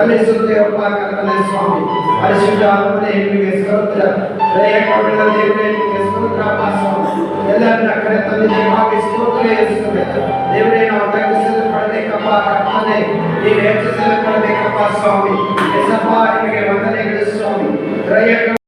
ಸಲ್ಲಿಸುತ್ತೇವಪ್ಪ ಕರ್ತನೆ ಸ್ವಾಮಿ ಪರಿಶುದ್ಧ ಆತ್ಮನೇ ನಿಮಗೆ ಸ್ತೋತ್ರ ದಯಕೊಡುವ ದೇವರೇ ನಿಮಗೆ ಸ್ತೋತ್ರಪ್ಪ ಸ್ವಾಮಿ ಎಲ್ಲರನ್ನ ಕರೆತಂದು ನಿಮಗೆ ಸ್ತೋತ್ರ ಯೇಸುವೆ ದೇವರೇ ನಾವು ತಗ್ಗಿಸಲು ಪಡಬೇಕಪ್ಪ ಕರ್ತನೆ ನೀವು ಹೆಚ್ಚಿಸಲು ಪಡಬೇಕಪ್ಪ ಸ್ವಾಮಿ ಎಸಪ್ಪ ನಿಮಗೆ ವಂದನೆಗಳು ಸ್ವಾಮಿ ದಯಕೊಡುವ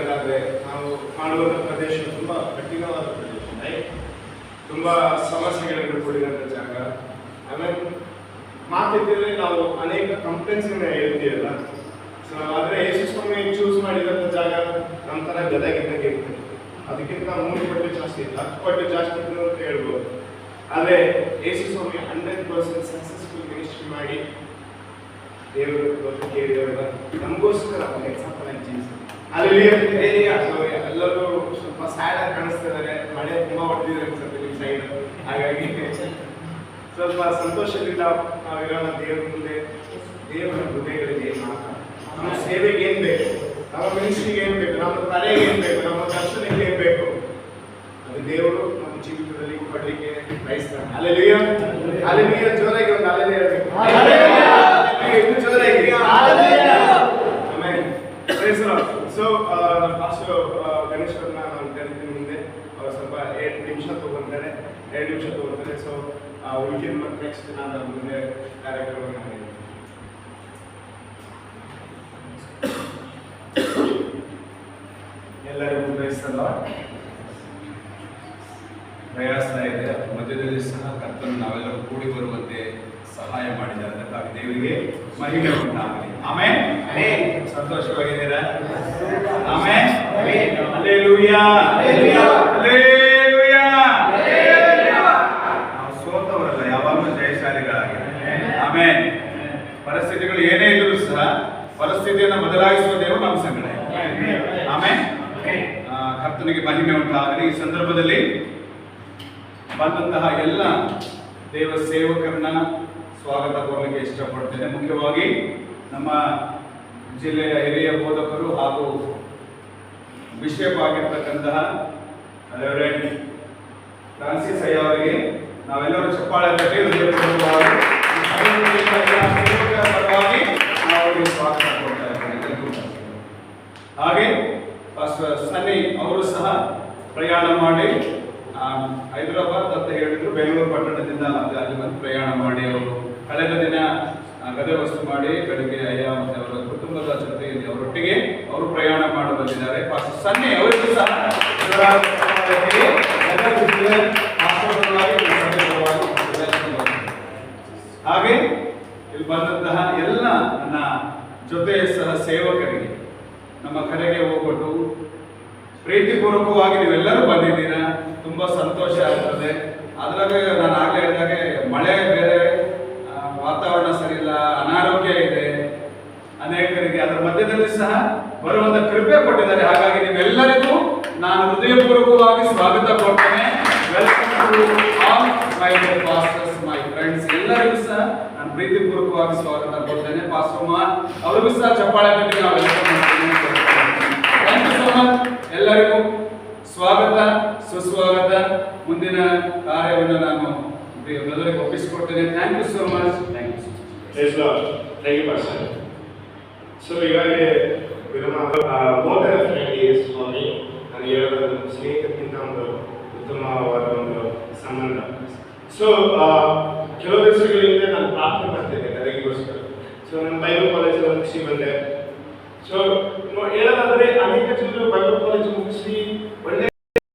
ಹೇಳಬೇಕಾದ್ರೆ ನಾವು ಕಾಣುವಂಥ ಪ್ರದೇಶ ತುಂಬ ಕಠಿಣವಾದ ಪ್ರದೇಶ. ತುಂಬ ಸಮಸ್ಯೆಗಳನ್ನು ಕೂಡಿದಂಥ ಜಾಗ. ಆಮೇಲೆ ಮಾತಿದ್ದರೆ ನಾವು ಅನೇಕ ಕಂಪ್ಲೇಂಟ್ಸ್ಗಳನ್ನ ಹೇಳ್ತೀವಲ್ಲ. ಸೊ ಆದರೆ ಸ್ವಾಮಿ ಚೂಸ್ ಮಾಡಿದಂಥ ಜಾಗ ನಮ್ಮ ಥರ ಗದಗಿದ್ದಂಗೆ ಇರ್ತದೆ ಅದಕ್ಕಿಂತ ಮೂರು ಪಟ್ಟು ಜಾಸ್ತಿ ಇಲ್ಲ, ಹತ್ತು ಪಟ್ಟು ಜಾಸ್ತಿ ಇತ್ತು ಅಂತ ಹೇಳ್ಬೋದು. ಆದರೆ ಯೇಸುಸ್ವಾಮಿ ಹಂಡ್ರೆಡ್ ಪರ್ಸೆಂಟ್ ಸಕ್ಸಸ್ಫುಲ್ ಮಿನಿಸ್ಟ್ರಿ ಮಾಡಿ ದೇವರು ಕೇಳಿದವರ ನಮಗೋಸ್ಕರ ಎಕ್ಸಾಂಪಲ್ ಆಗಿ ಜೀವಿಸ್ತಾರೆ ಅಲ್ಲಿ ಎಲ್ಲರೂ ಸ್ವಲ್ಪ ಸ್ಯಾಡ್ ಆಗಿ ಕಾಣಿಸ್ತಿದ್ದಾರೆ. ಮಳೆ ತುಂಬಾ ಹೊಡೆದಿದೆ ಅನ್ಸುತ್ತೆ ನಿಮ್ಮ ಸೈಡ್ ಹಾಗಾಗಿ ಸ್ವಲ್ಪ ಸಂತೋಷದಿಂದ ನಾವಿರೋಣ ದೇವರ ಮುಂದೆ ದೇವರ ಹೃದಯಗಳಿಗೆ ಏನ್ ನಮ್ಮ ಸೇವೆಗೆ ಏನ್ ಬೇಕು? ನಮ್ಮ ಮನುಷ್ಯನಿಗೆ ಏನ್ ಬೇಕು? ನಮ್ಮ ತಲೆಗೆ ಏನ್ ಬೇಕು? ನಮ್ಮ ದರ್ಶನಕ್ಕೆ ಏನ್ ಬೇಕು? ಅದು ದೇವರು ನಮ್ಮ ಜೀವಿತದಲ್ಲಿ ಕೊಡ್ಲಿಕ್ಕೆ ಬಯಸ್ತಾನೆ ಅಲ್ಲಿ ಅಲ್ಲೆಲ್ಲೂಯ್ಯ ಜೋರಾಗಿ ಒಂದು ಅಲ್ಲೆಲ್ಲ ಹೇಳ್ಬೇಕು. ಇನ್ನು ಜೋರಾಗಿ. ಆಮೇಲೆ ಸೊ ನಮ್ಮ ಪಾಸ್ಟರ್ ಗಣೇಶ್ ಅವ್ರನ್ನ ನಾನು ಕರಿತೀನಿ ಮುಂದೆ. ಅವ್ರು ಸ್ವಲ್ಪ ಎರಡು ನಿಮಿಷ ತಗೊಂತಾರೆ. ಎರಡು ನಿಮಿಷ ತಗೊಂತಾರೆ. ಸೊ ಉಳಿದ ಮತ್ತೆ ನೆಕ್ಸ್ಟ್ ನಾನು ಮುಂದೆ ಕಾರ್ಯಕ್ರಮ ಎಲ್ಲರಿಗೂ ಪ್ರಯತ್ನ ಪ್ರಯಾಸ ಇದೆ. ಮಧ್ಯದಲ್ಲಿ ಸಹ ಕರ್ತನ ನಾವೆಲ್ಲರೂ ಕೂಡಿ ಬರುವಂತೆ ಸಹಾಯ ಮಾಡಿದ್ದಾರೆ. ದೇವರಿಗೆ ಮಹಿಳೆ ಉಂಟಾಗಲಿ ಆಮೇಲೆ ಸಂತೋಷವಾಗಿದ್ದೀರಾ? ಆಮೇಲೆ ಅಲ್ಲೇಲೂಯಾ. ಅಲ್ಲೇಲೂಯಾ. ನಾವು ಸೋತವರಲ್ಲ ಯಾವಾಗಲೂ ಜಯಶಾಲಿಗಳಾಗಿದ್ದಾರೆ ಆಮೇಲೆ ಪರಿಸ್ಥಿತಿಗಳು ಏನೇ ಇದ್ರೂ ಸಹ ಪರಿಸ್ಥಿತಿಯನ್ನು ಬದಲಾಯಿಸುವ ದೇವರು ನಮ್ಮ ಸಂಗಡ. ಆಮೇಲೆ ಕರ್ತನಿಗೆ ಮಹಿಮೆ ಉಂಟಾಗಲಿ. ಈ ಸಂದರ್ಭದಲ್ಲಿ ಬಂದಂತಹ ಎಲ್ಲ ದೇವ ಸೇವಕರನ್ನ ಸ್ವಾಗತ ಕೋರಲಿಕ್ಕೆ ಇಷ್ಟಪಡ್ತೇನೆ. ಮುಖ್ಯವಾಗಿ ನಮ್ಮ ಜಿಲ್ಲೆಯ ಹಿರಿಯ ಬೋಧಕರು ಹಾಗೂ ಬಿಷಪ್ ಆಗಿರ್ತಕ್ಕಂತಹ ರೆವರೆಂಡ್ ಫ್ರಾನ್ಸಿಸ್ ಅಯ್ಯ ಅವರಿಗೆ ನಾವೆಲ್ಲರೂ ಚಪ್ಪಾಳೆ ತಟ್ಟಿ ಪರವಾಗಿ ನಾವು ಸ್ವಾಗತ ಕೊಡ್ತಾ ಇದ್ದೇವೆ. ಹಾಗೆ ಸನ್ನಿ ಅವರು ಸಹ ಪ್ರಯಾಣ ಮಾಡಿ ಹೈದರಾಬಾದ್ ಅಂತ ಹೇಳಿದ್ರು ಬೆಂಗಳೂರು ಪಟ್ಟಣದಿಂದ ಮತ್ತೆ ಅಲ್ಲಿ ಬಂದು ಪ್ರಯಾಣ ಮಾಡಿ ಅವರು. ಕಳೆದ ದಿನ ಆ, ಗದೆ ವಸ್ತು ಮಾಡಿ ಬೆಳಗ್ಗೆ ಅಯ್ಯ ಮತ್ತೆ ಕುಟುಂಬದ ಜೊತೆಯಲ್ಲಿ ಅವರೊಟ್ಟಿಗೆ ಅವರು ಪ್ರಯಾಣ ಮಾಡಬಲ್ಲಿದ್ದಾರೆ. ಸನ್ನಿ ಅವರಿಗೂ ಸಹ ಇವರ ಸಮಾಜಕ್ಕೆ ಎಲ್ಲ ರೀತಿಯ ಆಶೀರ್ವಾದವಾಗಿ ಈ ಸಭೆ ಪರವಾಗಿ ಹೃದಯಪೂರ್ವಕ ಹಾಗೆ ಇಲ್ಲಿ ಬಂದಂತಹ ಎಲ್ಲ ನನ್ನ ಜೊತೆ ಸಹ ಸೇವಕರಿಗೆ ನಮ್ಮ ಕರೆಗೆ ಹೋಗ್ಬಿಟ್ಟು ಪ್ರೀತಿಪೂರ್ವಕವಾಗಿ ನೀವೆಲ್ಲರೂ ಬಂದಿದ್ದೀರಾ ತುಂಬಾ ಸಂತೋಷ ಆಗ್ತದೆ ಅದ್ರಾಗ ನಾನು ಆಗ್ಲೇ ಹೇಳಿದಾಗೆ ಮಳೆ ಬೇರೆ ಆ, ವಾತಾವರಣ ಸರಿ ಇಲ್ಲ ಅನಾರೋಗ್ಯ ಇದೆ ಅನೇಕರಿಗೆ ಅದರ ಮಧ್ಯದಲ್ಲಿ ಸಹ ಬರುವಂತ ಕೃಪೆ ಕೊಟ್ಟಿದ್ದಾರೆ. ಹಾಗಾಗಿ ನಿಮ್ಮೆಲ್ಲರಿಗೂ ನಾನು ಹೃದಯಪೂರ್ವಕವಾಗಿ ಸ್ವಾಗತ ಕೊಡ್ತೇನೆ. Welcome to all my pastors my friends ಎಲ್ಲರಿಗೂ ಸಹ ನಾನು ಪ್ರೀತಿಪೂರ್ವಕವಾಗಿ ಸ್ವಾಗತ ಕೊಡ್ತೇನೆ. ಪಾಸ್ಟರ್ ಕುಮಾರ್ ಅವರಿಗೂ ಸಹ ಚಪ್ಪಾಳೆ ಕಟ್ಟಿ ನಾವು ಯು ಎಲ್ಲರಿಗೂ ಸ್ವಾಗತ, ಸುಸ್ವಾಗತ. ಮುಂದಿನ ಕಾರ್ಯವನ್ನು ನಾನು ಮೊದಲಿಗೆ ಒಪ್ಪಿಸಿಕೊಡ್ತೇನೆ. Thank you so much thank you thank you Pastor. So ಈಗಾಗಲೇ ವಿರಮ more than friend is for me ನಾನು ಹೇಳೋದು ಒಂದು ಸ್ನೇಹಿತಕ್ಕಿಂತ ಒಂದು ಉತ್ತಮವಾದ ಒಂದು ಸಂಬಂಧ ಸೊ ಕೆಲವು ದಿವಸಗಳಿಂದ ನಾನು ಪ್ರಾರ್ಥನೆ ಮಾಡ್ತಿದ್ದೆ ಗದಗಿಗೋಸ್ಕರ ಸೊ ನಾನು ಬೈಬಲ್ ಕಾಲೇಜಲ್ಲಿ ಮುಗಿಸಿ ಬಂದೆ ಸೊ ಹೇಳೋದಾದ್ರೆ ಅನೇಕ ಜನರು ಬೈಬಲ್ ಕಾಲೇಜ್ ಮುಗಿಸಿ